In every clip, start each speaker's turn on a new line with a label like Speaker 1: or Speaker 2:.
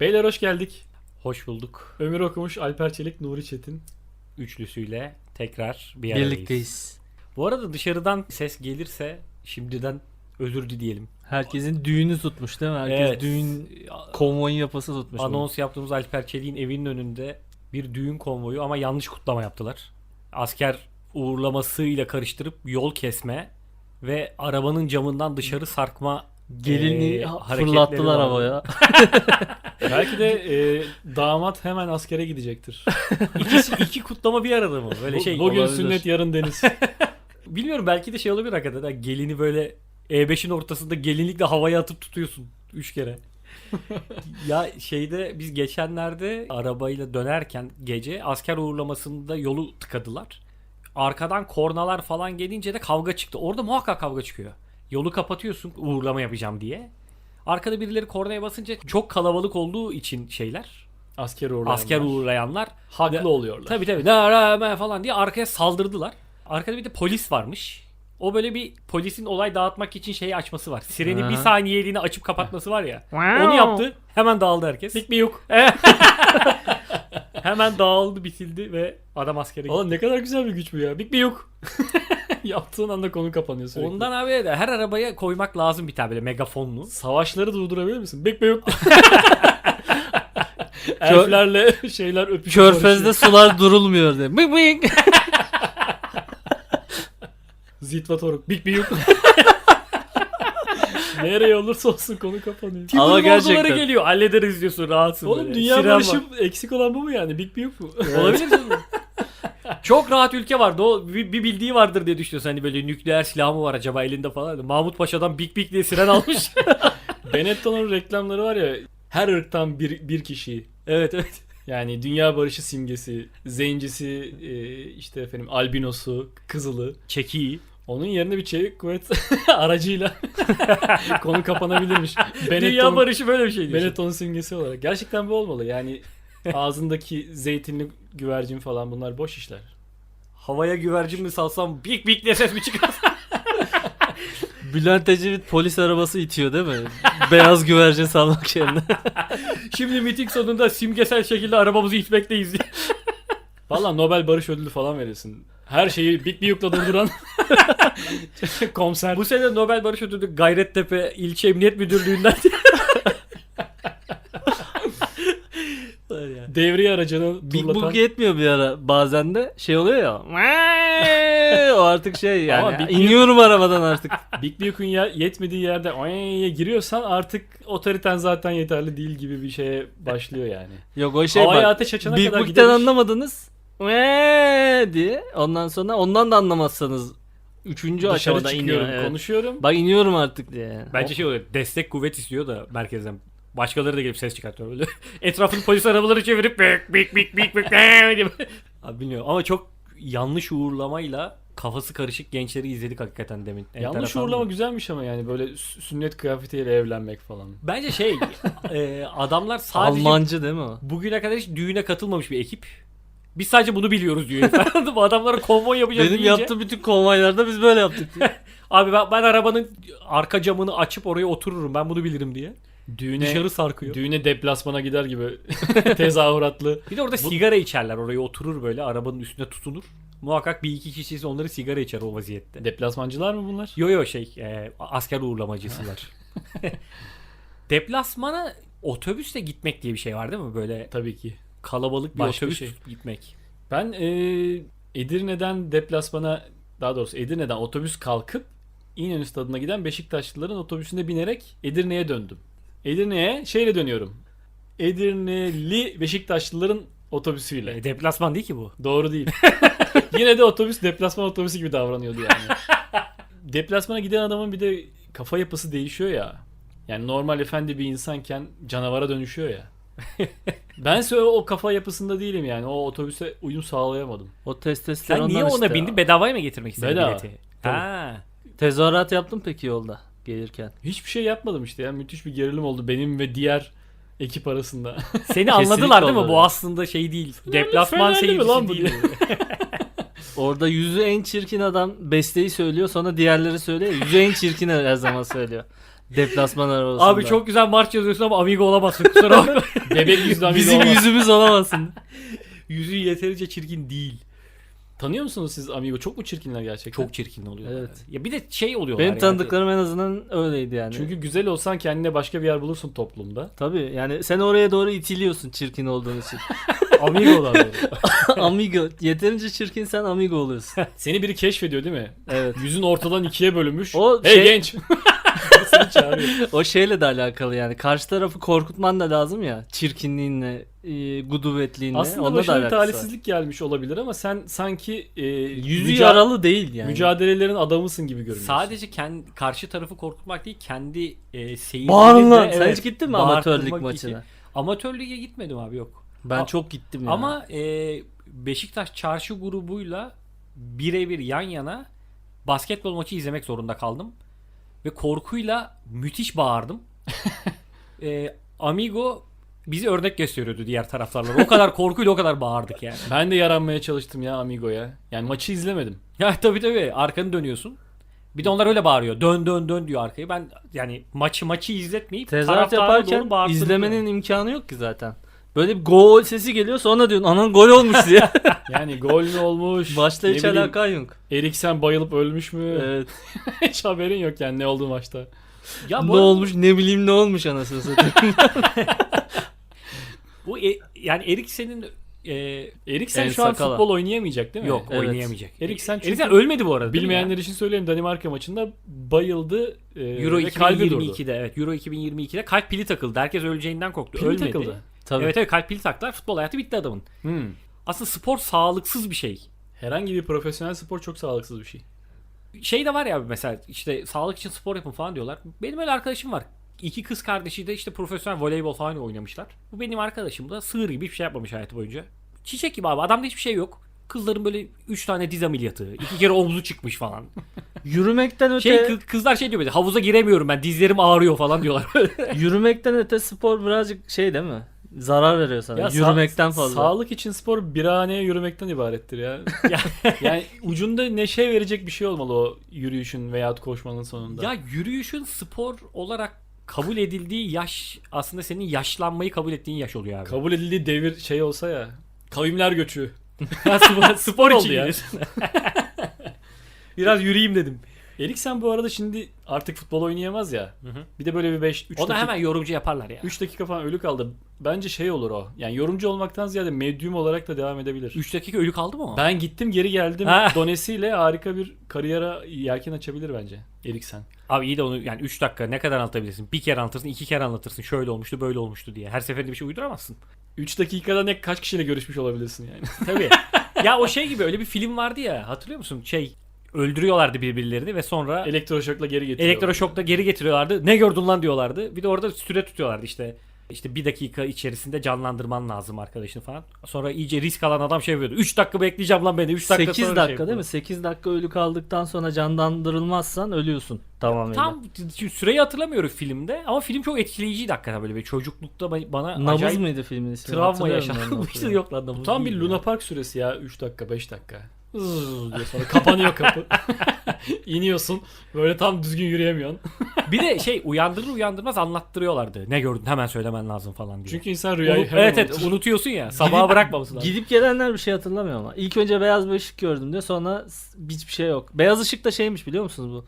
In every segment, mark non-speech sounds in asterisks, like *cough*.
Speaker 1: Beyler hoş geldik.
Speaker 2: Hoş bulduk.
Speaker 1: Ömür Okumuş, Alper Çelik, Nuri Çetin.
Speaker 2: Üçlüsüyle tekrar bir aradayız.
Speaker 3: Birlikteyiz.
Speaker 2: Bu arada dışarıdan ses gelirse şimdiden özür dileyelim.
Speaker 3: Herkesin düğünü tutmuş değil mi? Herkes
Speaker 2: Evet.
Speaker 3: düğün konvoyun yapası tutmuş.
Speaker 2: Anons yaptığımız Alper Çelik'in evinin önünde bir düğün konvoyu ama yanlış kutlama yaptılar. Asker uğurlamasıyla karıştırıp yol kesme ve arabanın camından dışarı sarkma
Speaker 3: Gelini
Speaker 2: Ee, hareketleri
Speaker 3: fırlattılar
Speaker 2: var.
Speaker 3: havaya. *laughs*
Speaker 1: Belki de e, damat hemen askere gidecektir. *laughs*
Speaker 2: İkisi, iki kutlama bir arada mı? Böyle
Speaker 1: Bu-
Speaker 2: şey
Speaker 1: Bugün
Speaker 3: olabilir.
Speaker 1: sünnet, yarın deniz. *laughs*
Speaker 2: Bilmiyorum belki de şey olabilir hakikaten. Ha, Gelini böyle E5'in ortasında gelinlikle havaya atıp tutuyorsun. Üç kere. ya şeyde biz geçenlerde arabayla dönerken gece asker uğurlamasında yolu tıkadılar. Arkadan kornalar falan gelince de kavga çıktı. Orada muhakkak kavga çıkıyor. Yolu kapatıyorsun uğurlama yapacağım diye. Arkada birileri kornaya basınca çok kalabalık olduğu için şeyler
Speaker 1: Asker uğurlayanlar.
Speaker 2: asker uğurlayanlar
Speaker 1: Haklı
Speaker 2: Ve-
Speaker 1: oluyorlar.
Speaker 2: Tabii tabii. Falan diye arkaya saldırdılar. Arkada bir de polis varmış. O böyle bir polisin olay dağıtmak için şeyi açması var. Sireni
Speaker 3: Ha.
Speaker 2: bir saniyeliğine açıp kapatması var ya. Onu yaptı. Hemen dağıldı herkes.
Speaker 1: Dik bir yok. *laughs*
Speaker 2: Hemen dağıldı, bitildi ve adam askere gitti.
Speaker 1: Oğlum ne kadar güzel bir güç bu ya. Bik bir yok. *laughs* *laughs* Yaptığın anda konu kapanıyor sürekli.
Speaker 2: Ondan abi de her arabaya koymak lazım bir tane böyle megafonlu.
Speaker 1: Savaşları durdurabilir misin? Bir yok. *laughs* *laughs* Elflerle şeyler öpüşüyor.
Speaker 3: Körfez'de sular durulmuyor diye. Bık bık.
Speaker 1: Zitvatoruk. Bik bir yok. Nereye olursa olsun konu kapanıyor.
Speaker 2: Timur
Speaker 3: Ama gerçekten.
Speaker 2: geliyor. Hallederiz diyorsun rahatsın
Speaker 1: Oğlum
Speaker 2: böyle.
Speaker 1: dünya
Speaker 2: Siren
Speaker 1: barışı
Speaker 2: var.
Speaker 1: eksik olan bu mu yani? Big yok mu?
Speaker 2: Olabilir mi? Çok rahat ülke vardı. O bir, bir bildiği vardır diye düşünüyorsun. Hani böyle nükleer silah mı var acaba elinde falan. Mahmut Paşa'dan Big Big diye siren almış. *laughs*
Speaker 1: Benetton'un reklamları var ya her ırktan bir, bir kişi.
Speaker 2: evet evet.
Speaker 1: Yani dünya barışı simgesi, zencisi, e, işte efendim albinosu, kızılı.
Speaker 2: Çekiyi.
Speaker 1: Onun yerine bir çevik kuvvet *laughs* aracıyla *laughs* konu kapanabilirmiş.
Speaker 2: Dünya
Speaker 1: Benetton,
Speaker 2: barışı böyle bir şey.
Speaker 1: Benetton'un simgesi olarak. Gerçekten bu olmalı. Yani ağzındaki zeytinli güvercin falan bunlar boş işler.
Speaker 2: Havaya güvercin mi salsam Big Big diye ses mi çıkar? *laughs*
Speaker 3: Bülent Ecevit polis arabası itiyor değil mi? Beyaz güvercin salmak yerine. *laughs*
Speaker 2: Şimdi miting sonunda simgesel şekilde arabamızı itmekteyiz diye. *laughs*
Speaker 1: Valla Nobel Barış Ödülü falan verilsin. Her şeyi bit bir yukla durduran komiser.
Speaker 2: Bu sene Nobel Barış Ödülü Gayrettepe İlçe Emniyet Müdürlüğü'nden. Var ya.
Speaker 1: Devriye aracını
Speaker 3: Big
Speaker 1: turlatan.
Speaker 3: Book yetmiyor bir ara. Bazen de şey oluyor ya. o artık şey yani.
Speaker 1: Ama Big
Speaker 3: iniyorum arabadan artık. *laughs*
Speaker 1: Big Luke'un ya, yetmediği yerde "Oyyy" giriyorsan artık otoriten zaten yeterli değil gibi bir şeye başlıyor yani. *laughs*
Speaker 3: Yok o şey
Speaker 1: Havaya
Speaker 3: bak.
Speaker 1: ateş açana
Speaker 3: Big
Speaker 1: kadar
Speaker 3: Book'ten anlamadınız. Eee diye. Ondan sonra ondan da anlamazsanız üçüncü
Speaker 1: Dışarı
Speaker 3: aşamada
Speaker 1: çıkıyorum,
Speaker 3: iniyor. evet.
Speaker 1: konuşuyorum.
Speaker 3: Bak iniyorum artık diye.
Speaker 2: Bence şey oluyor. Destek kuvvet istiyor da merkezden. Başkaları da gelip ses çıkartıyor böyle. *laughs* Etrafını polis arabaları çevirip bik bik bik bik bik gibi. Abi bilmiyorum ama çok yanlış uğurlamayla kafası karışık gençleri izledik hakikaten demin.
Speaker 1: Yanlış
Speaker 2: Enteresan
Speaker 1: uğurlama
Speaker 2: mı?
Speaker 1: güzelmiş ama yani böyle sü- sünnet kıyafetiyle evlenmek falan.
Speaker 2: Bence şey *laughs* e, adamlar sadece
Speaker 3: Almancı değil mi o?
Speaker 2: bugüne kadar hiç düğüne katılmamış bir ekip. Biz sadece bunu biliyoruz diyor. Anladın *laughs* mı? Adamlara konvoy yapacağız
Speaker 3: Benim
Speaker 2: deyince,
Speaker 3: yaptığım bütün konvoylarda biz böyle yaptık.
Speaker 2: Abi ben, ben arabanın arka camını açıp oraya otururum. Ben bunu bilirim diye.
Speaker 1: Düğüne,
Speaker 2: Dışarı sarkıyor.
Speaker 1: düğüne deplasmana gider gibi *laughs* tezahüratlı.
Speaker 2: Bir de orada sigara içerler. Oraya oturur böyle arabanın üstüne tutunur. Muhakkak bir iki kişisi onları sigara içer o vaziyette.
Speaker 1: Deplasmancılar mı bunlar?
Speaker 2: Yo yo şey e, asker uğurlamacısılar. *laughs* Deplasmana otobüsle gitmek diye bir şey var değil mi? Böyle
Speaker 1: Tabii ki.
Speaker 2: kalabalık bir
Speaker 1: Başka
Speaker 2: otobüs
Speaker 1: şey.
Speaker 2: gitmek.
Speaker 1: Ben e, Edirne'den deplasmana daha doğrusu Edirne'den otobüs kalkıp İnönü stadına giden Beşiktaşlıların otobüsüne binerek Edirne'ye döndüm. Edirne'ye şeyle dönüyorum. Edirneli Beşiktaşlıların otobüsüyle.
Speaker 2: E, deplasman değil ki bu.
Speaker 1: Doğru değil. *laughs* Yine de otobüs deplasman otobüsü gibi davranıyordu yani. *laughs* Deplasmana giden adamın bir de kafa yapısı değişiyor ya. Yani normal efendi bir insanken canavara dönüşüyor ya. *laughs* Ben o, o kafa yapısında değilim yani. O otobüse uyum sağlayamadım.
Speaker 3: O
Speaker 2: Sen
Speaker 3: testosterondan
Speaker 2: niye ona
Speaker 3: işte.
Speaker 2: bindin? Bedavaya mı getirmek istedin
Speaker 1: Bedava.
Speaker 2: bileti?
Speaker 1: Tabii.
Speaker 2: Ha.
Speaker 3: Tezahürat yaptın peki yolda gelirken.
Speaker 1: Hiçbir şey yapmadım işte ya. Müthiş bir gerilim oldu benim ve diğer ekip arasında.
Speaker 2: Seni *laughs* anladılar değil mi? Bu aslında şey değil. Deplasman seyircisi
Speaker 1: lan bu
Speaker 2: değil. *laughs*
Speaker 3: Orada yüzü en çirkin adam besteyi söylüyor sonra diğerleri söylüyor. Yüzü en çirkin her zaman söylüyor. Deplasman arabasında.
Speaker 2: Abi çok güzel marş yazıyorsun ama amigo olamazsın kusura bakma. *laughs*
Speaker 1: Bebek yüzlü amigo
Speaker 3: Bizim
Speaker 1: olmaz.
Speaker 3: yüzümüz olamazsın.
Speaker 2: Yüzü yeterince çirkin değil.
Speaker 1: Tanıyor musunuz siz amigo? Çok mu çirkinler gerçekten?
Speaker 2: Çok çirkin oluyor.
Speaker 3: Evet.
Speaker 2: Ya bir de şey oluyorlar
Speaker 3: Benim
Speaker 2: yani.
Speaker 3: tanıdıklarım en azından öyleydi yani.
Speaker 1: Çünkü güzel olsan kendine başka bir yer bulursun toplumda.
Speaker 3: Tabii yani sen oraya doğru itiliyorsun çirkin olduğun için. *laughs*
Speaker 2: Böyle. *laughs*
Speaker 3: amigo. Yeterince çirkinsen amigo oluyorsun.
Speaker 1: Seni biri keşfediyor değil mi?
Speaker 3: Evet.
Speaker 1: Yüzün ortadan ikiye bölünmüş.
Speaker 3: O
Speaker 1: hey
Speaker 3: şey-
Speaker 1: genç. *laughs* Seni çağırıyor. *laughs*
Speaker 3: O şeyle de alakalı yani. Karşı tarafı korkutman da lazım ya. Çirkinliğinle, e, gudubetliğinle.
Speaker 1: Aslında
Speaker 3: Onunla da
Speaker 1: başına bir
Speaker 3: alakası var.
Speaker 1: talihsizlik gelmiş olabilir ama sen sanki e,
Speaker 3: Yüzü
Speaker 1: müca-
Speaker 3: yaralı değil yani.
Speaker 1: mücadelelerin adamısın gibi görünüyorsun.
Speaker 2: Sadece kendi karşı tarafı korkutmak değil kendi e, seyircileri
Speaker 3: Bağırın
Speaker 2: de-.
Speaker 3: Sen hiç gittin mi
Speaker 2: bağırtmak
Speaker 3: amatörlük
Speaker 2: için.
Speaker 3: maçına?
Speaker 2: Amatör lige gitmedim abi yok.
Speaker 3: Ben
Speaker 2: A-
Speaker 3: çok gittim ya.
Speaker 2: Ama e, Beşiktaş çarşı grubuyla birebir yan yana basketbol maçı izlemek zorunda kaldım. Ve korkuyla müthiş bağırdım. *laughs* e, Amigo bizi örnek gösteriyordu diğer taraftarlara. O kadar korkuyla o kadar bağırdık yani. *laughs*
Speaker 1: Ben de yaranmaya çalıştım ya Amigo'ya. Yani maçı izlemedim.
Speaker 2: Ya tabii tabii arkanı dönüyorsun. Bir de onlar öyle bağırıyor. Dön dön dön diyor arkayı. Ben yani maçı maçı izletmeyip
Speaker 3: Tezahürat yaparken izlemenin imkanı yok ki zaten. Böyle bir gol sesi geliyor sonra diyorsun anan gol olmuş diye. *laughs*
Speaker 1: Yani gol mü olmuş?
Speaker 3: Başta
Speaker 1: ne
Speaker 3: hiç
Speaker 1: bileyim,
Speaker 3: alakan yok.
Speaker 1: Eriksen bayılıp ölmüş mü?
Speaker 3: Evet. *laughs*
Speaker 1: hiç haberin yok yani ne oldu maçta.
Speaker 2: Ya
Speaker 3: ne
Speaker 2: bu
Speaker 3: olmuş ne bileyim ne olmuş anasını satayım. *laughs*
Speaker 2: Bu e- yani Eriksen'in e,
Speaker 1: Eriksen
Speaker 3: El
Speaker 1: şu an
Speaker 3: Sakala.
Speaker 1: futbol oynayamayacak değil mi?
Speaker 2: yok
Speaker 3: Evet.
Speaker 2: oynayamayacak.
Speaker 1: Eriksen çünkü
Speaker 2: Eriksen ölmedi bu arada. değil mi
Speaker 1: Bilmeyenler
Speaker 2: ya?
Speaker 1: için söyleyeyim Danimarka maçında bayıldı e,
Speaker 2: Euro
Speaker 1: ve kalbi durdu.
Speaker 2: 2022'de evet Euro 2022'de kalp pili takıldı. Herkes öleceğinden korktu.
Speaker 1: Pili
Speaker 2: Ölmedi.
Speaker 1: takıldı.
Speaker 3: Tabii.
Speaker 2: Evet evet kalp pili taktılar. Futbol hayatı bitti adamın.
Speaker 1: Hmm.
Speaker 2: Aslında spor sağlıksız bir şey.
Speaker 1: Herhangi bir profesyonel spor çok sağlıksız bir şey.
Speaker 2: Şey de var ya mesela işte sağlık için spor yapın falan diyorlar. Benim öyle arkadaşım var. İki kız kardeşi de işte profesyonel voleybol falan oynamışlar. Bu benim arkadaşım da sığır gibi hiçbir şey yapmamış hayatı boyunca. Çiçek gibi abi adamda hiçbir şey yok. Kızların böyle 3 tane diz ameliyatı. iki kere omzu çıkmış falan. *laughs*
Speaker 3: Yürümekten öte
Speaker 2: Şey kı- kızlar şey diyor böyle havuza giremiyorum ben dizlerim ağrıyor falan diyorlar. *laughs*
Speaker 3: yürümekten öte spor birazcık şey değil mi? Zarar veriyor sana.
Speaker 1: Ya sa-
Speaker 3: Yürümekten fazla.
Speaker 1: Sağlık için spor bir haneye yürümekten ibarettir ya. *laughs* yani ucunda neşe verecek bir şey olmalı o yürüyüşün veya koşmanın sonunda.
Speaker 2: ya yürüyüşün spor olarak kabul edildiği yaş aslında senin yaşlanmayı kabul ettiğin yaş oluyor abi.
Speaker 1: Kabul edildiği devir şey olsa ya. Kavimler göçü. *laughs* *laughs*
Speaker 2: spor, spor için
Speaker 1: ya.
Speaker 2: Biraz yürüyeyim dedim.
Speaker 1: Eriksen bu arada şimdi artık futbol oynayamaz ya.
Speaker 2: hı.
Speaker 1: Bir de böyle bir 5 3
Speaker 2: O da
Speaker 1: dakika,
Speaker 2: hemen yorumcu yaparlar ya.
Speaker 1: 3 dakika falan ölü kaldı. Bence şey olur o. Yani yorumcu olmaktan ziyade medyum olarak da devam edebilir.
Speaker 2: 3 dakika ölü kaldı mı o?
Speaker 1: Ben gittim geri geldim.
Speaker 2: Ha. *laughs*
Speaker 1: Donesiyle harika bir kariyere yelken açabilir bence Eriksen.
Speaker 2: Abi iyi de onu yani 3 dakika ne kadar anlatabilirsin? Bir kere anlatırsın, iki kere anlatırsın. Şöyle olmuştu, böyle olmuştu diye. Her seferinde bir şey uyduramazsın.
Speaker 1: 3 dakikada ne kaç kişiyle görüşmüş olabilirsin yani.
Speaker 2: Tabii. *laughs* ya o şey gibi öyle bir film vardı ya. Hatırlıyor musun? Şey öldürüyorlardı birbirlerini ve sonra
Speaker 1: Elektroşokla geri getiriyor.
Speaker 2: elektroşokla geri getiriyorlardı. Ne gördün lan diyorlardı. Bir de orada süre tutuyorlardı işte. İşte bir dakika içerisinde canlandırman lazım arkadaşını falan. Sonra iyice risk alan adam şey yapıyordu. 3 dakika bekleyeceğim lan beni. 3 dakika
Speaker 3: 8
Speaker 2: sonra
Speaker 3: dakika
Speaker 2: şey
Speaker 3: değil mi? 8 dakika ölü kaldıktan sonra canlandırılmazsan ölüyorsun tamamıyla.
Speaker 2: Tam şimdi süreyi hatırlamıyorum filmde ama film çok etkileyiciydi hakikaten böyle bir çocuklukta ba- bana
Speaker 3: Nabız
Speaker 2: acayip
Speaker 3: mıydı filmin ismi?
Speaker 2: travma yaşanmıştı. *laughs* Yok lan nabız
Speaker 1: Tam bir Luna. Park süresi ya 3 dakika 5 dakika. Diye sonra kapanıyor kapı. *laughs* İniyorsun. Böyle tam düzgün yürüyemiyorsun.
Speaker 2: Bir de şey uyandırır uyandırmaz anlattırıyorlardı. Ne gördün hemen söylemen lazım falan diye.
Speaker 1: Çünkü insan rüyayı
Speaker 2: Unut-
Speaker 1: hemen
Speaker 2: evet evet
Speaker 1: unutur.
Speaker 2: unutuyorsun ya. Sabaha bırakmaması lazım.
Speaker 3: Gidip gelenler bir şey hatırlamıyor ama. İlk önce beyaz bir ışık gördüm diyor sonra s- hiçbir şey yok. Beyaz ışık da şeymiş biliyor musunuz bu?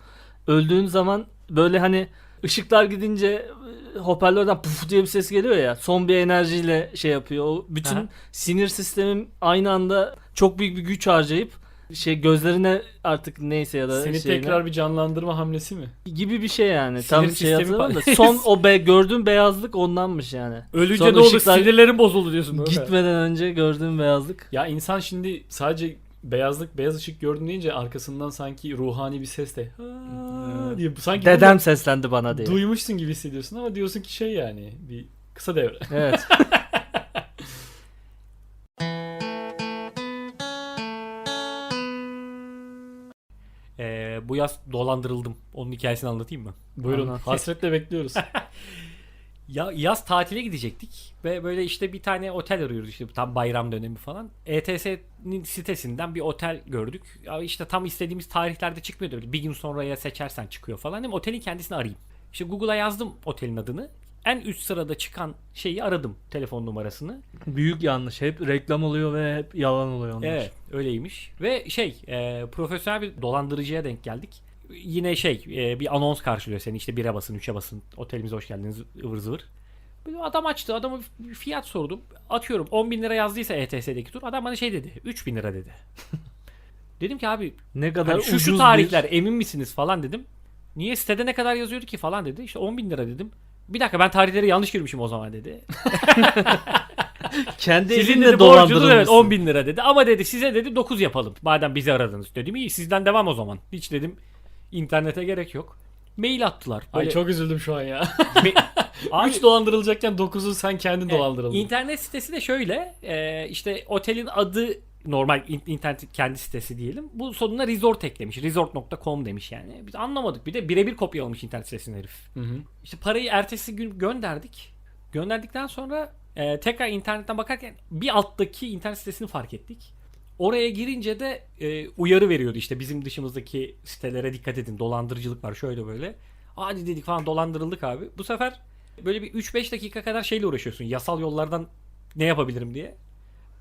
Speaker 3: Öldüğün zaman böyle hani ışıklar gidince e, hoparlörden puf diye bir ses geliyor ya. Son bir enerjiyle şey yapıyor. O bütün
Speaker 2: Aha.
Speaker 3: sinir sistemim aynı anda çok büyük bir güç harcayıp şey gözlerine artık neyse ya da
Speaker 1: Seni
Speaker 3: şeyine-
Speaker 1: tekrar bir canlandırma hamlesi mi?
Speaker 3: gibi bir şey yani.
Speaker 2: Sinir
Speaker 3: Tam şey
Speaker 2: sistemi
Speaker 3: hatırlamıyorum da
Speaker 2: falan.
Speaker 3: son *laughs* o be, gördüğüm beyazlık ondanmış yani.
Speaker 2: Ölünce
Speaker 3: Sonra
Speaker 2: ne olur
Speaker 3: ışıklar-
Speaker 2: sinirlerim bozuldu diyorsun. böyle.
Speaker 3: Gitmeden önce gördüğüm beyazlık.
Speaker 1: Ya insan şimdi sadece beyazlık beyaz ışık gördüm deyince arkasından sanki ruhani bir ses de "Ha" diye sanki
Speaker 3: Dedem seslendi bana diye.
Speaker 1: duymuşsun gibi hissediyorsun ama diyorsun ki şey yani bir kısa devre.
Speaker 3: Evet. *laughs*
Speaker 2: yaz dolandırıldım. Onun hikayesini anlatayım mı?
Speaker 1: Buyurun
Speaker 3: Anlat.
Speaker 1: hasretle bekliyoruz. *laughs*
Speaker 2: Ya yaz tatile gidecektik ve böyle işte bir tane otel arıyoruz işte tam bayram dönemi falan. ETS'nin sitesinden bir otel gördük. Ya işte tam istediğimiz tarihlerde çıkmıyordu. Bir gün sonraya seçersen çıkıyor falan. Dedim otelin kendisini arayayım. İşte Google'a yazdım otelin adını. En üst sırada çıkan şeyi aradım telefon numarasını.
Speaker 3: Büyük yanlış. Hep reklam oluyor ve hep yalan oluyor onlar.
Speaker 2: Evet öyleymiş. Ve şey e, profesyonel bir dolandırıcıya denk geldik. Yine şey e, bir anons karşılıyor seni işte 1'e basın 3'e basın otelimize hoş geldiniz ıvır zıvır. Adam açtı adama fiyat sordum. Atıyorum 10 bin lira yazdıysa ETS'deki tur adam bana şey dedi 3 bin lira dedi. *laughs* dedim ki abi
Speaker 3: Ne kadar
Speaker 2: hani şu şu
Speaker 3: bir-
Speaker 2: tarihler emin misiniz falan dedim. Niye sitede ne kadar yazıyordu ki falan dedi. İşte 10 bin lira dedim. Bir dakika ben tarihleri yanlış girmişim o zaman dedi. *laughs*
Speaker 3: Kendi
Speaker 2: Sizin
Speaker 3: elinle
Speaker 2: dedi borcunuz evet
Speaker 3: dolandırılmışsın.
Speaker 2: 10 bin lira dedi. Ama dedi size dedi 9 yapalım. Madem bizi aradınız dedim. İyi sizden devam o zaman. Hiç dedim internete gerek yok. Mail attılar.
Speaker 1: Ay
Speaker 2: Böyle
Speaker 1: çok üzüldüm şu an ya.
Speaker 2: me- *laughs* Abi,
Speaker 1: 3 dolandırılacakken 9'u sen kendin dolandırıldın.
Speaker 2: İnternet sitesi de şöyle. e, işte otelin adı normal in- internet kendi sitesi diyelim. Bu sonuna resort eklemiş. Resort.com demiş yani. Biz anlamadık. Bir de birebir kopyalamış internet sitesini herif.
Speaker 1: Hı hı.
Speaker 2: İşte parayı ertesi gün gönderdik. Gönderdikten sonra e, tekrar internetten bakarken bir alttaki internet sitesini fark ettik. Oraya girince de e, uyarı veriyordu işte bizim dışımızdaki sitelere dikkat edin dolandırıcılık var şöyle böyle. Hadi dedik falan dolandırıldık abi. Bu sefer böyle bir 3-5 dakika kadar şeyle uğraşıyorsun yasal yollardan ne yapabilirim diye.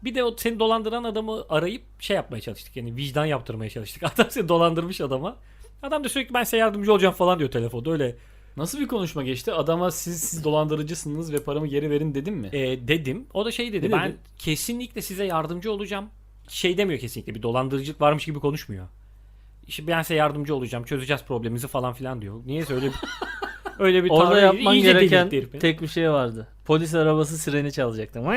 Speaker 2: Bir de o seni dolandıran adamı arayıp şey yapmaya çalıştık yani vicdan yaptırmaya çalıştık. *laughs* Adam seni dolandırmış adama. Adam da sürekli ben size yardımcı olacağım falan diyor telefonda öyle
Speaker 1: Nasıl bir konuşma geçti? Adama siz siz dolandırıcısınız ve paramı geri verin dedim mi?
Speaker 2: E, dedim. O da şey dedi.
Speaker 1: Ne
Speaker 2: ben
Speaker 1: dedi?
Speaker 2: kesinlikle size yardımcı olacağım. Şey demiyor kesinlikle. Bir dolandırıcılık varmış gibi konuşmuyor. İşte ben size yardımcı olacağım. Çözeceğiz problemimizi falan filan diyor. Niyeyse öyle bir *laughs* öyle bir
Speaker 3: Orada
Speaker 2: tavrı-
Speaker 3: yapman
Speaker 2: iyice
Speaker 3: gereken
Speaker 2: delirtti
Speaker 3: tek bir şey vardı. Polis arabası sireni çalacaktı. *laughs*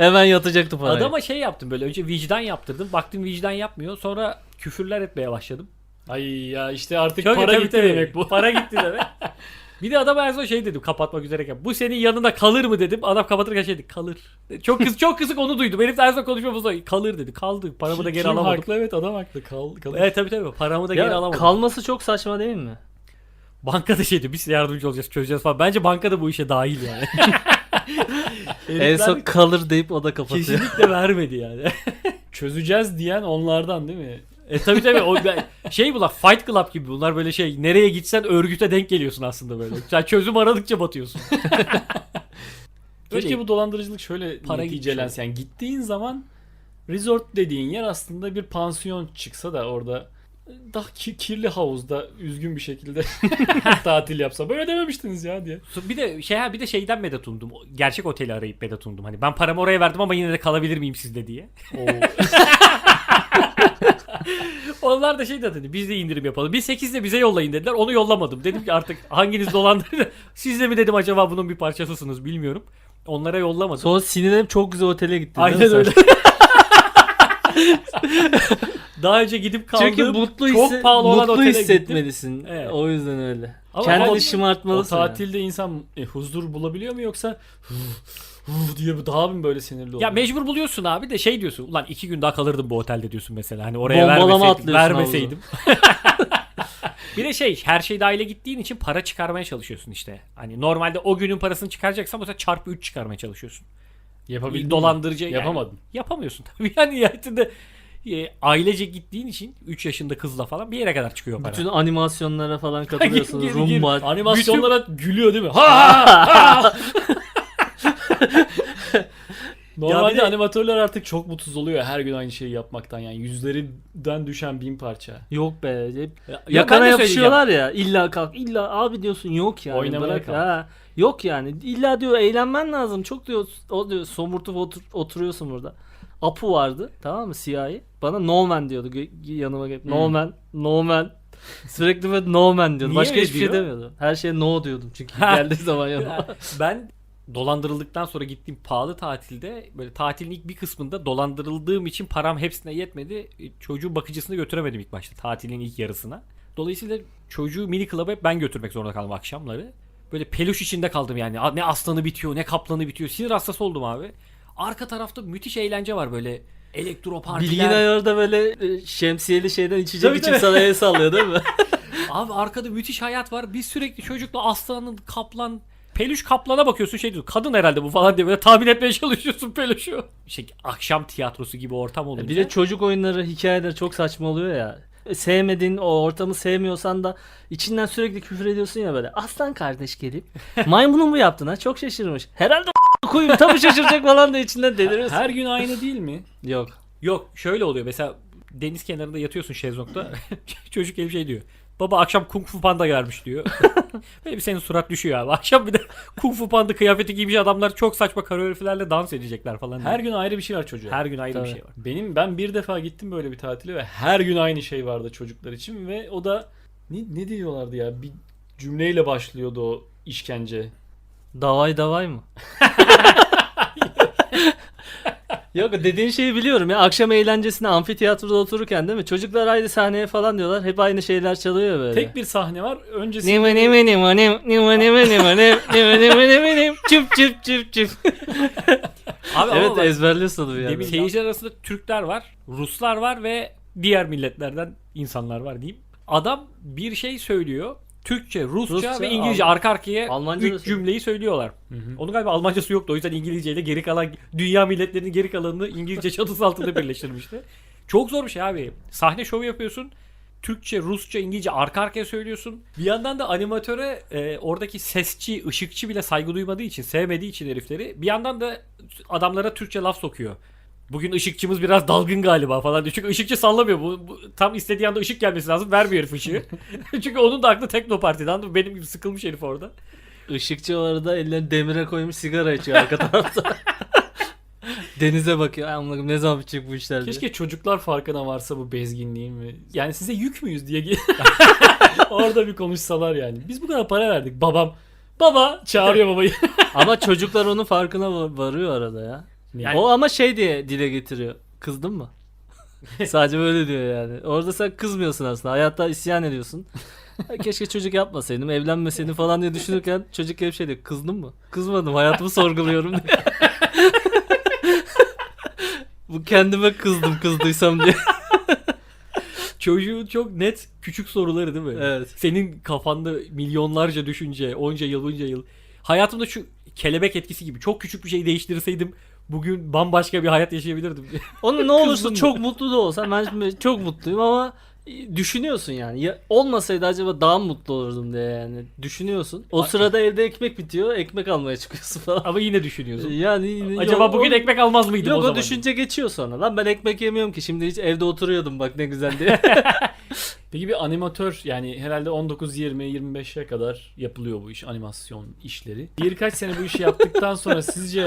Speaker 3: *laughs* Hemen yatacaktı parayı.
Speaker 2: Adama şey yaptım böyle. Önce vicdan yaptırdım. Baktım vicdan yapmıyor. Sonra küfürler etmeye başladım.
Speaker 1: Ay ya işte artık
Speaker 2: Çok
Speaker 1: para gitti
Speaker 2: tabii.
Speaker 1: demek bu.
Speaker 2: Para gitti *laughs* demek. Bir de adama en son şey dedim kapatmak üzereyken. Bu senin yanında kalır mı dedim. Adam kapatırken şey dedi kalır. Çok kız çok kısık onu duydum. Benim en son konuşmamızda kalır dedi. Kaldı. Paramı da geri
Speaker 1: Kim
Speaker 2: alamadım.
Speaker 1: haklı evet adam haklı. Kal, kal.
Speaker 2: Evet tabii tabii. Paramı da geri
Speaker 3: ya,
Speaker 2: alamadım.
Speaker 3: kalması çok saçma değil mi?
Speaker 2: Bankada şeydi biz yardımcı olacağız çözeceğiz falan. Bence banka da bu işe dahil yani. *laughs*
Speaker 3: En son kalır deyip o da kapatıyor.
Speaker 2: kesinlikle vermedi yani. *laughs*
Speaker 1: Çözeceğiz diyen onlardan değil mi?
Speaker 2: e tabii tabii o şey bunlar Fight Club gibi bunlar böyle şey nereye gitsen örgüte denk geliyorsun aslında böyle. Sen çözüm aradıkça batıyorsun. *laughs*
Speaker 1: Keşke bu dolandırıcılık şöyle
Speaker 2: Para
Speaker 1: neticelense. Yani gittiğin zaman resort dediğin yer aslında bir pansiyon çıksa da orada daha ki- kirli havuzda üzgün bir şekilde *laughs* tatil yapsa. Böyle dememiştiniz ya diye.
Speaker 2: Bir de şey ha bir de şeyden medet umdum. Gerçek oteli arayıp medet umdum. Hani ben paramı oraya verdim ama yine de kalabilir miyim sizde diye. *laughs* Onlar da şey dedi hani biz de indirim yapalım. Bir 8'de bize yollayın dediler. Onu yollamadım. Dedim ki artık hanginiz dolandırdı? *laughs* Siz de mi dedim acaba bunun bir parçasısınız bilmiyorum. Onlara yollamadım.
Speaker 3: Sonra sinirlenip çok güzel otele gitti. değil mi
Speaker 2: Aynen öyle. Daha önce gidip kaldığım
Speaker 3: Çünkü mutlu,
Speaker 2: çok
Speaker 3: hisse-
Speaker 2: pahalı olan
Speaker 3: mutlu
Speaker 2: otele gittim.
Speaker 3: hissetmelisin.
Speaker 2: Evet.
Speaker 3: O yüzden öyle.
Speaker 2: Ama
Speaker 3: Kendini
Speaker 2: o-
Speaker 1: O
Speaker 3: şımartmalısın. yani.
Speaker 1: tatilde insan e, huzur bulabiliyor mu yoksa diye bu daha mı böyle sinirli oluyor?
Speaker 2: Ya mecbur buluyorsun abi de şey diyorsun. Ulan iki gün daha kalırdım bu otelde diyorsun mesela. Hani oraya
Speaker 3: Bombalama
Speaker 2: vermeseydim.
Speaker 3: atlıyorsun
Speaker 2: vermeseydim. *laughs* bir de şey her şey dahile gittiğin için para çıkarmaya çalışıyorsun işte. Hani normalde o günün parasını çıkaracaksan mesela çarpı 3 çıkarmaya çalışıyorsun.
Speaker 1: Yapabildin mi?
Speaker 2: dolandırıcı yani.
Speaker 1: Yapamadın.
Speaker 2: Yapamıyorsun *laughs* tabii. Yani nihayetinde e, ailece gittiğin için 3 yaşında kızla falan bir yere kadar çıkıyor para.
Speaker 3: Bütün animasyonlara falan *laughs* katılıyorsunuz.
Speaker 2: Geri, geri.
Speaker 3: Rumba.
Speaker 1: Animasyonlara *laughs* gülüyor değil mi? Ha ha ha! *laughs* Normalde
Speaker 2: de-
Speaker 1: animatörler artık çok mutsuz oluyor her gün aynı şeyi yapmaktan yani yüzlerinden düşen bin parça.
Speaker 3: Yok be. Hep
Speaker 2: Ya,
Speaker 3: Yakana yapışıyorlar ya. İlla kalk. illa abi diyorsun yok yani.
Speaker 1: Oynamaya
Speaker 3: Bırak.
Speaker 1: kalk.
Speaker 3: Ha. Yok yani. İlla diyor eğlenmen lazım. Çok diyor o diyor somurtup otur, oturuyorsun burada. Apu vardı tamam mı siyahi. Bana no man diyordu yanıma gelip. No
Speaker 2: Hmm.
Speaker 3: man, no man. Sürekli böyle no man diyordu.
Speaker 2: Niye
Speaker 3: Başka hiçbir şey
Speaker 2: diyor?
Speaker 3: demiyordu. Her şeye no diyordum çünkü geldiği zaman *laughs* yanıma.
Speaker 2: Ya, ben dolandırıldıktan sonra gittiğim pahalı tatilde böyle tatilin ilk bir kısmında dolandırıldığım için param hepsine yetmedi. E, Çocuğun bakıcısını götüremedim ilk başta tatilin ilk yarısına. Dolayısıyla çocuğu mini club'a hep ben götürmek zorunda kaldım akşamları. Böyle peluş içinde kaldım yani. Ne aslanı bitiyor ne kaplanı bitiyor. Sinir hastası oldum abi. Arka tarafta müthiş eğlence var böyle elektro partiler.
Speaker 3: Bilgin ayarda böyle e, şemsiyeli şeyden içecek
Speaker 2: Tabii,
Speaker 3: için
Speaker 2: tabii.
Speaker 3: sana el sallıyor değil mi? *laughs*
Speaker 2: Abi arkada müthiş hayat var. Biz sürekli çocukla aslanın, kaplan, peluş kaplana bakıyorsun şey diyor. Kadın herhalde bu falan diye böyle tahmin etmeye çalışıyorsun peluşu. Şey, akşam tiyatrosu gibi ortam olunca.
Speaker 3: bir de çocuk oyunları hikayeleri çok saçma oluyor ya. sevmediğin o ortamı sevmiyorsan da içinden sürekli küfür ediyorsun ya böyle. Aslan kardeş gelip *laughs* maymunu mu yaptın ha? Çok şaşırmış. Herhalde koyayım tabii şaşıracak falan da içinden deliriyorsun.
Speaker 1: Her gün aynı değil mi?
Speaker 3: Yok.
Speaker 2: Yok şöyle oluyor mesela deniz kenarında yatıyorsun şezlongda *laughs* çocuk gelip şey diyor. Baba akşam kung fu panda gelmiş diyor. *laughs* Böyle bir senin surat düşüyor abi. Akşam bir de kung fu panda kıyafeti giymiş adamlar çok saçma koreografilerle dans edecekler falan.
Speaker 1: Her
Speaker 2: Her
Speaker 1: gün ayrı bir şey var çocuğa.
Speaker 2: her gün ayrı
Speaker 3: Tabii.
Speaker 2: bir şey var.
Speaker 1: Benim ben bir defa gittim böyle bir tatile ve her gün aynı şey vardı çocuklar için ve o da ne, ne diyorlardı ya bir cümleyle başlıyordu o işkence.
Speaker 3: Davay davay mı? *laughs* Yok dediğin şeyi biliyorum ya. Akşam eğlencesine amfiteyatroda otururken değil mi? Çocuklar aynı sahneye falan diyorlar. Hep aynı şeyler çalıyor böyle.
Speaker 1: Tek bir sahne var. Öncesinde
Speaker 3: Nime nime nime nime nime nime nime nime nime nime nime çüp çüp çüp çüp.
Speaker 2: Abi
Speaker 3: Evet
Speaker 2: bak,
Speaker 3: ezberliyorsun onu yani.
Speaker 2: seyirciler arasında Türkler var, Ruslar var ve diğer milletlerden insanlar var diyeyim. Adam bir şey söylüyor. Türkçe, Rusça,
Speaker 3: Rusça,
Speaker 2: ve İngilizce
Speaker 3: Al-
Speaker 2: arka arkaya
Speaker 3: Almanca da
Speaker 2: 3
Speaker 3: söylüyor.
Speaker 2: cümleyi söylüyorlar.
Speaker 1: Hı hı.
Speaker 2: Onun galiba Almancası yoktu. O yüzden İngilizceyle geri kalan dünya milletlerinin geri kalanını İngilizce çatısı altında birleştirmişti. *laughs* Çok zor bir şey abi. Sahne şovu yapıyorsun. Türkçe, Rusça, İngilizce arka arkaya söylüyorsun. Bir yandan da animatöre e, oradaki sesçi, ışıkçı bile saygı duymadığı için, sevmediği için herifleri bir yandan da adamlara Türkçe laf sokuyor. Bugün ışıkçımız biraz dalgın galiba falan diyor. Çünkü ışıkçı sallamıyor. Bu, bu tam istediği anda ışık gelmesi lazım. Vermiyor herif ışığı. *laughs* *laughs* Çünkü onun da aklı Tekno Parti'den. Benim gibi sıkılmış herif orada.
Speaker 3: Işıkçı o arada ellerini demire koymuş sigara içiyor arka tarafta. *laughs* Denize bakıyor. Ay amına koyayım, ne zaman bitecek bu işler diye.
Speaker 1: Keşke çocuklar farkına varsa bu bezginliğin ve yani size yük müyüz diye orada bir konuşsalar yani. Biz bu kadar para verdik. Babam baba çağırıyor babayı.
Speaker 3: Ama çocuklar onun farkına var- varıyor arada ya.
Speaker 2: Yani-
Speaker 3: o ama şey diye dile getiriyor. Kızdın mı? *laughs* Sadece böyle diyor yani. Orada sen kızmıyorsun aslında. Hayatta isyan ediyorsun. Keşke çocuk yapmasaydım, evlenmeseydim falan diye düşünürken çocuk hep şey diyor. Kızdın mı? Kızmadım. Hayatımı sorguluyorum diye. *laughs* Bu kendime kızdım kızdıysam diye. *laughs*
Speaker 2: Çocuğun çok net küçük soruları değil mi?
Speaker 3: Evet.
Speaker 2: Senin kafanda milyonlarca düşünce, onca yıl, bunca yıl. Hayatımda şu kelebek etkisi gibi çok küçük bir şey değiştirseydim bugün bambaşka bir hayat yaşayabilirdim. *laughs*
Speaker 3: Onu ne olursa çok mutlu da olsam ben şimdi çok mutluyum ama düşünüyorsun yani. Ya, olmasaydı acaba daha mı mutlu olurdum diye yani. Düşünüyorsun. O sırada evde ekmek bitiyor. Ekmek almaya çıkıyorsun falan.
Speaker 2: Ama yine düşünüyorsun. *laughs*
Speaker 3: Yani
Speaker 2: Acaba
Speaker 3: yok,
Speaker 2: bugün
Speaker 3: o-
Speaker 2: ekmek almaz mıydım
Speaker 3: Yok
Speaker 2: o
Speaker 3: o,
Speaker 2: zaman?
Speaker 3: düşünce geçiyor sonra. Lan ben ekmek yemiyorum ki. Şimdi hiç evde oturuyordum bak ne güzel diye. *laughs*
Speaker 1: Peki bir animatör yani herhalde 19-20-25'e kadar yapılıyor bu iş animasyon işleri. Birkaç sene bu işi yaptıktan sonra sizce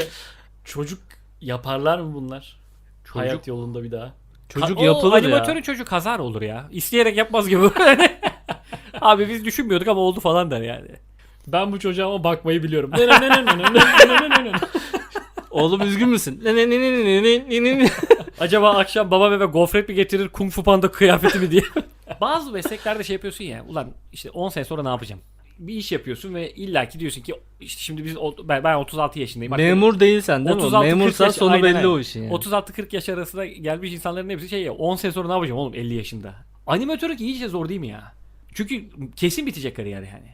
Speaker 1: Çocuk yaparlar mı bunlar? Çocuk, Hayat yolunda bir daha.
Speaker 3: Çocuk
Speaker 2: Ka-
Speaker 3: yapılır o,
Speaker 2: animatörün
Speaker 3: ya.
Speaker 2: Animatörün çocuk kazar olur ya. İsteyerek yapmaz gibi. Abi biz düşünmüyorduk ama oldu falan der yani.
Speaker 1: Ben bu çocuğuma bakmayı biliyorum.
Speaker 3: Oğlum üzgün müsün?
Speaker 2: Acaba akşam babam eve gofret mi getirir, kung fu panda kıyafeti mi diye. Bazı mesleklerde şey yapıyorsun ya. Ulan işte 10 sene sonra ne yapacağım? Bir iş yapıyorsun ve illaki diyorsun ki işte şimdi biz ben, ben 36 yaşındayım. Bak,
Speaker 3: Memur değilsen değil mi?
Speaker 2: 36-40
Speaker 3: Memursan
Speaker 2: yaş-
Speaker 3: sonu
Speaker 2: aynen
Speaker 3: belli
Speaker 2: öyle.
Speaker 3: o işin yani.
Speaker 2: 36-40 yaş arasında gelmiş insanların hepsi şey ya 10 sene sonra ne yapacağım oğlum 50 yaşında. Animatörlük iyice zor değil mi ya? Çünkü kesin bitecek kariyer yani.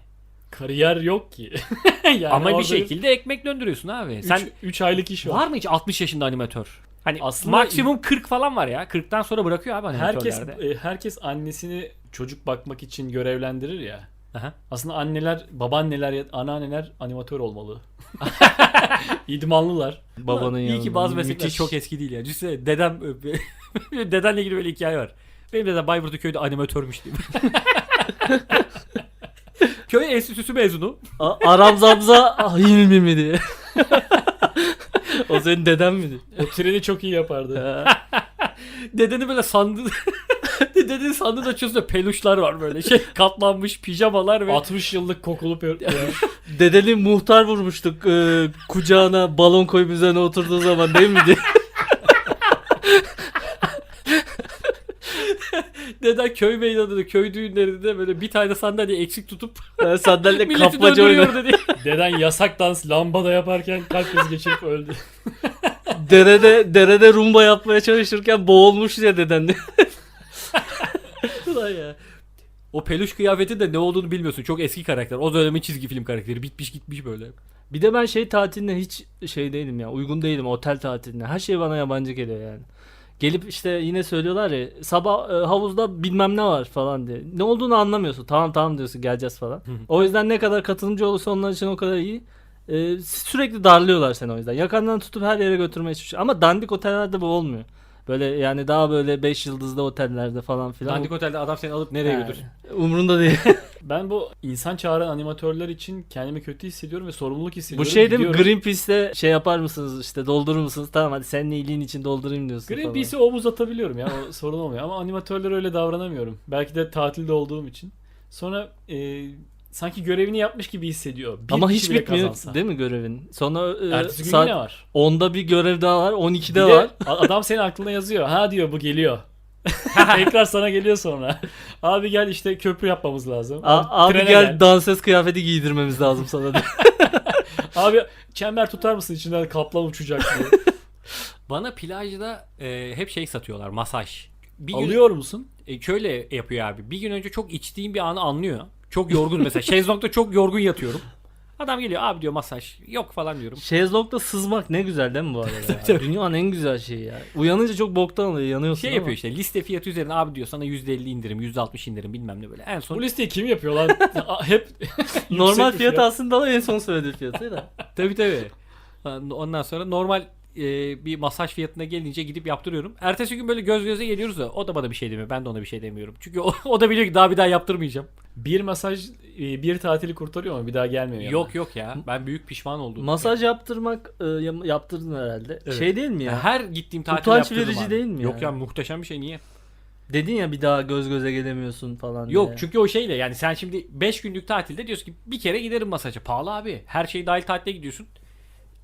Speaker 1: Kariyer yok ki. *laughs* yani
Speaker 2: Ama bir şekilde ekmek döndürüyorsun abi. Sen
Speaker 1: 3 aylık iş var.
Speaker 2: var mı hiç 60 yaşında animatör? Hani
Speaker 1: Aslında-
Speaker 2: maksimum 40 falan var ya. 40'tan sonra bırakıyor abi
Speaker 1: Herkes
Speaker 2: animatörlerde.
Speaker 1: e, herkes annesini çocuk bakmak için görevlendirir ya.
Speaker 2: Aha.
Speaker 1: Aslında anneler, babaanneler, anneanneler animatör olmalı. *laughs* İdmanlılar.
Speaker 3: Babanın
Speaker 2: İyi ki
Speaker 3: yanında.
Speaker 2: bazı meslekler
Speaker 3: Müthiş.
Speaker 2: çok eski değil ya. Düşünsene dedem *laughs* dedenle ilgili böyle hikaye var. Benim dedem Bayburt'u köyde animatörmüş diyeyim. *laughs* Köy enstitüsü mezunu.
Speaker 3: A- Aram zamza ah, Hilmi mi diye. o senin deden miydi?
Speaker 1: O treni çok iyi yapardı.
Speaker 2: Dedeni böyle sandı. Dedenin sandığı da açıyorsun da peluşlar var böyle şey *laughs* katlanmış pijamalar ve
Speaker 1: 60 yıllık kokulu pör- pörüş. *laughs*
Speaker 3: Dedeni muhtar vurmuştuk e, kucağına balon koyup üzerine oturduğu zaman değil mi diye.
Speaker 2: deden *laughs* köy meydanında köy düğünlerinde böyle bir tane sandalye eksik tutup
Speaker 3: Yani sandalye
Speaker 2: milleti
Speaker 3: kapmaca
Speaker 2: dedi.
Speaker 1: Deden yasak dans lambada yaparken kalp krizi geçirip öldü.
Speaker 3: Derede, derede rumba yapmaya çalışırken boğulmuş ya deden
Speaker 2: Ulan ya. O peluş kıyafeti de ne olduğunu bilmiyorsun. Çok eski karakter. O dönemin çizgi film karakteri. Bitmiş gitmiş böyle.
Speaker 3: Bir de ben şey tatiline hiç şey değilim ya uygun değilim otel tatiline. Her şey bana yabancı geliyor yani. Gelip işte yine söylüyorlar ya sabah e, havuzda bilmem ne var falan diye. Ne olduğunu anlamıyorsun. Tamam tamam diyorsun geleceğiz falan. o yüzden ne kadar katılımcı olursa onlar için o kadar iyi. E, sürekli darlıyorlar seni o yüzden. Yakandan tutup her yere götürmeye çalışıyor. Ama dandik otellerde bu olmuyor. Böyle yani daha böyle 5 yıldızlı otellerde falan filan.
Speaker 2: Dandik otelde adam seni alıp nereye
Speaker 3: Yani,
Speaker 2: götür?
Speaker 3: Umrunda değil. *laughs*
Speaker 1: Ben bu insan çağıran animatörler için kendimi kötü hissediyorum ve sorumluluk
Speaker 3: Bu
Speaker 1: hissediyorum.
Speaker 3: şey değil mi? Greenpeace'te şey yapar mısınız işte doldurur musunuz? Tamam hadi senin iyiliğin için doldurayım diyorsun falan.
Speaker 1: Greenpeace'e omuz atabiliyorum ya o sorun olmuyor ama animatörlere öyle davranamıyorum. Belki de tatilde olduğum için. Sonra e, sanki görevini yapmış gibi hissediyor. Bir
Speaker 3: Ama hiç bitmiyor
Speaker 1: kazansa.
Speaker 3: değil mi görevin? Sonra e,
Speaker 1: Ertesi gün
Speaker 3: saat
Speaker 1: yine var.
Speaker 3: 10'da bir görev daha var, 12'de
Speaker 1: Bir de
Speaker 3: var.
Speaker 1: adam senin aklına yazıyor. Ha diyor bu geliyor. *laughs* Tekrar sana geliyor sonra. Abi gel işte köprü yapmamız lazım.
Speaker 3: A- abi
Speaker 1: trene
Speaker 3: gel, danses kıyafeti giydirmemiz lazım sana. *laughs*
Speaker 1: Abi çember tutar mısın içinden kaplan uçacak diye. *laughs*
Speaker 2: Bana plajda e, hep şey satıyorlar masaj. Bir gün-
Speaker 1: Alıyor musun?
Speaker 2: E, şöyle yapıyor abi. Bir gün önce çok içtiğim bir anı anlıyor. Çok yorgun mesela. Şezlong'da çok yorgun yatıyorum. Adam geliyor abi diyor masaj. Yok falan diyorum.
Speaker 3: Şezlong'da sızmak ne güzel değil mi bu arada? ya? *laughs* Dünyanın en güzel şeyi ya. Uyanınca çok boktan oluyor, yanıyorsun
Speaker 2: Şey
Speaker 3: ama.
Speaker 2: yapıyor işte liste fiyatı üzerine abi diyor sana %50 indirim, %60 indirim bilmem ne böyle. En son
Speaker 1: Bu listeyi kim yapıyor lan? *laughs* Hep *laughs*
Speaker 3: Normal
Speaker 1: yüksek bir
Speaker 3: fiyat aslında ama en son söylediği fiyatı da.
Speaker 2: tabii tabii. Ondan sonra normal e, bir masaj fiyatına gelince gidip yaptırıyorum. Ertesi gün böyle göz göze geliyoruz da o da bana bir şey demiyor. Ben de ona bir şey demiyorum. Çünkü *laughs* o, o da biliyor ki daha bir daha yaptırmayacağım.
Speaker 1: Bir masaj e, bir tatili kurtarıyor ama bir daha gelmiyor.
Speaker 2: Yok yok ya. Ben büyük pişman oldum.
Speaker 3: Masaj yaptırmak e, yap- yaptırdın herhalde.
Speaker 2: Evet.
Speaker 3: Şey değil mi ya?
Speaker 2: Ya her gittiğim tatil
Speaker 3: Utanç
Speaker 2: yaptırdım
Speaker 3: verici
Speaker 2: abi.
Speaker 3: değil mi
Speaker 2: Yok
Speaker 3: yani?
Speaker 2: ya muhteşem bir şey niye?
Speaker 3: Dedin ya bir daha göz göze gelemiyorsun falan
Speaker 2: Yok
Speaker 3: diye.
Speaker 2: çünkü o şeyle yani sen şimdi 5 günlük tatilde diyorsun ki bir kere giderim masaja. Pahalı abi. Her şey dahil tatile gidiyorsun.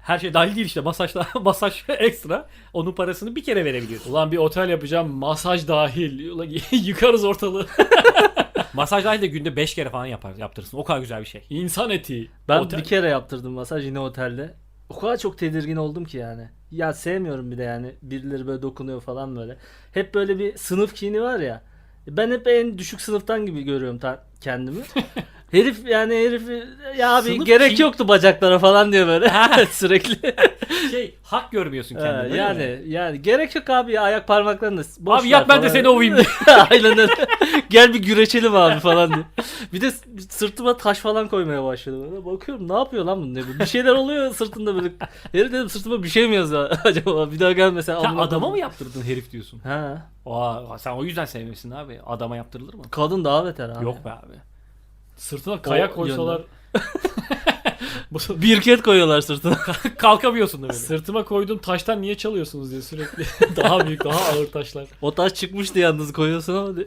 Speaker 2: Her şey dahil değil işte masajla *laughs* masaj ekstra. Onun parasını bir kere verebiliyorsun.
Speaker 1: Ulan bir otel yapacağım masaj dahil. Ulan *laughs* yıkarız ortalığı. *laughs*
Speaker 2: Masaj dahil de günde 5 kere falan yapar, yaptırırsın. O kadar güzel bir şey.
Speaker 1: İnsan eti.
Speaker 3: Ben
Speaker 1: Otel-
Speaker 3: bir kere yaptırdım masaj yine otelde. O kadar çok tedirgin oldum ki yani. Ya sevmiyorum bir de yani birileri böyle dokunuyor falan böyle. Hep böyle bir sınıf kini var ya. Ben hep en düşük sınıftan gibi görüyorum ta- kendimi. Herif yani herifi ya abi
Speaker 2: Sınıf
Speaker 3: gerek
Speaker 2: kin-
Speaker 3: yoktu bacaklara falan diyor böyle *laughs* sürekli.
Speaker 2: Şey hak görmüyorsun
Speaker 3: Ha,
Speaker 2: kendini. öyle mi?
Speaker 3: yani yani gerek yok abi ya ayak parmaklarını boş
Speaker 2: Abi yap ben de seni ovayım diye. *laughs*
Speaker 3: Aynen öyle. Gel bir güreşelim abi falan diye. Bir de sırtıma taş falan koymaya başladı. Böyle bakıyorum ne yapıyor lan bu ne bu? Bir şeyler oluyor sırtında böyle. Herif dedim sırtıma bir şey mi yazıyor *laughs* acaba? Bir daha gelmese
Speaker 2: Sen adama mı
Speaker 3: koyayım.
Speaker 2: yaptırdın herif diyorsun?
Speaker 3: Ha.
Speaker 2: Aa, sen o yüzden sevmesin abi. Adama yaptırılır mı?
Speaker 3: Kadın daha beter abi.
Speaker 2: Yok be abi.
Speaker 1: Sırtına kayak
Speaker 3: O
Speaker 1: koysalar *laughs* Bu-
Speaker 3: Bir ket koyuyorlar sırtına. *laughs*
Speaker 2: Kalkamıyorsun da böyle.
Speaker 1: Sırtıma koyduğum taştan niye çalıyorsunuz diye sürekli. *laughs* daha büyük, daha ağır taşlar.
Speaker 3: o taş çıkmıştı yalnız koyuyorsun ama.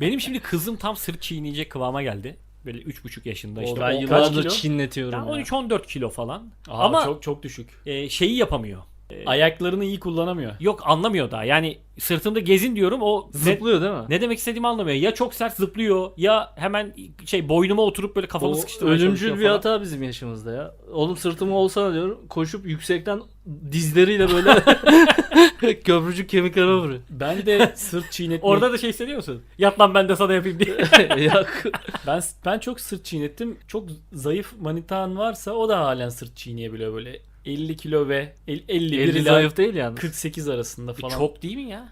Speaker 2: Benim şimdi kızım tam sırt çiğneyecek kıvama geldi. Böyle 3,5 yaşında işte.
Speaker 3: ben
Speaker 2: o
Speaker 3: yıllardır
Speaker 2: kilo?
Speaker 3: çinletiyorum.
Speaker 2: Yani
Speaker 3: ya.
Speaker 2: 13-14 kilo falan.
Speaker 1: Aa,
Speaker 2: Ama
Speaker 1: çok çok düşük.
Speaker 2: e, şeyi yapamıyor.
Speaker 1: Ayaklarını iyi kullanamıyor.
Speaker 2: Yok anlamıyor daha. Yani sırtımda gezin diyorum o ne,
Speaker 3: Zıplıyor değil mi?
Speaker 2: ne demek istediğimi anlamıyor. Ya çok sert zıplıyor ya hemen şey boynuma oturup böyle kafamı
Speaker 3: O
Speaker 2: sıkıştırmaya
Speaker 3: ölümcül bir
Speaker 2: falan.
Speaker 3: hata bizim yaşımızda ya. Oğlum sırtıma olsana diyorum. Koşup yüksekten dizleriyle böyle *laughs* köprücük kemiklerime vuruyor.
Speaker 1: Ben de *laughs* sırt çiğnetmeyi...
Speaker 2: Orada da şey hissediyor musun? Yat lan ben de sana yapayım diye. *laughs*
Speaker 3: Yok.
Speaker 1: Ben ben çok sırt çiğnettim. Çok zayıf manitan varsa o da halen sırt çiğneyebiliyor böyle 50 kilo ve el- 51
Speaker 3: 50
Speaker 1: ila
Speaker 3: zayıf değil yani.
Speaker 1: 48 arasında falan.
Speaker 2: çok değil mi ya?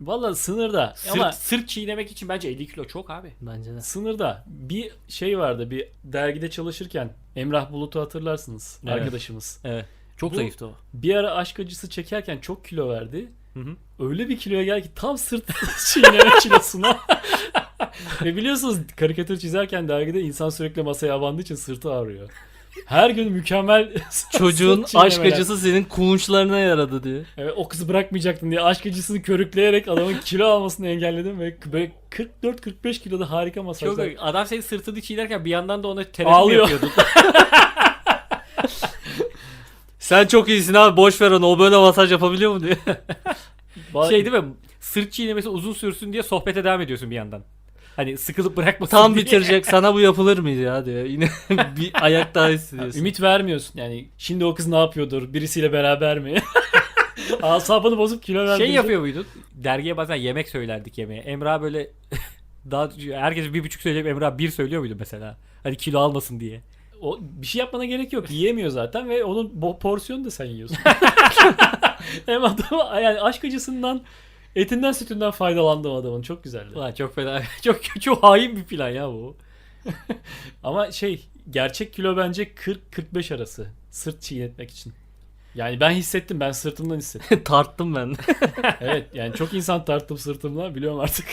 Speaker 1: Valla sınırda
Speaker 2: Sırt,
Speaker 1: ama
Speaker 2: sırt çiğnemek için bence 50 kilo çok abi.
Speaker 3: Bence de.
Speaker 1: sınırda bir şey vardı bir dergide çalışırken Emrah Bulut'u hatırlarsınız
Speaker 2: Evet.
Speaker 1: arkadaşımız.
Speaker 2: Evet. Çok
Speaker 1: Bu-
Speaker 2: zayıftı o.
Speaker 1: Bir ara aşk acısı çekerken çok kilo verdi.
Speaker 2: Hı hı.
Speaker 1: Öyle bir kiloya gel ki tam sırt *laughs* çiğneme kilosuna. *laughs* Ve biliyorsunuz karikatür çizerken dergide insan sürekli masaya abandığı için sırtı ağrıyor. Her gün mükemmel *laughs*
Speaker 3: Çocuğun aşk acısı senin kulunçlarına yaradı diyor.
Speaker 1: Evet, o kızı bırakmayacaktın diye aşk acısını körükleyerek adamın kilo almasını engelledim ve böyle 44-45 kiloda harika
Speaker 2: Çok
Speaker 1: masajlar.
Speaker 2: adam senin sırtını çiğnerken bir yandan da ona terapi
Speaker 1: Ağlıyor.
Speaker 2: yapıyordu. *laughs*
Speaker 3: Sen çok iyisin abi boş ver onu o böyle masaj yapabiliyor mu diyor.
Speaker 1: Ba-
Speaker 2: şey değil mi? Sırt çiğnemesi uzun sürsün diye sohbete devam ediyorsun bir yandan. Hani sıkılıp bırakmasın
Speaker 3: Tam
Speaker 2: diye.
Speaker 3: bitirecek *laughs* sana bu yapılır mıydı ya diyor. Yine *laughs* bir ayak daha hissediyorsun.
Speaker 1: Ümit vermiyorsun yani. Şimdi o kız ne yapıyordur? Birisiyle beraber mi? *laughs* Asabını bozup kilo verdi.
Speaker 2: Şey yapıyor muydun? Dergiye bazen yemek söylerdik yemeğe. Emrah böyle daha herkes bir buçuk söyleyip Emrah bir söylüyor muydu mesela? Hani kilo almasın diye.
Speaker 1: O bir şey yapmana gerek yok. Yiyemiyor zaten ve onun bo- porsiyonu da sen yiyorsun. Hem adam yani aşk acısından etinden sütünden faydalandım adamın. Çok güzeldi.
Speaker 2: Ulan çok fena. *laughs* Çok çok hain bir plan ya bu. *laughs*
Speaker 1: Ama şey gerçek kilo bence 40-45 arası. Sırt çiğnetmek için. Yani ben hissettim. Ben sırtımdan hissettim. *laughs*
Speaker 3: Tarttım ben.
Speaker 1: evet yani çok insan tarttım sırtımla biliyorum artık.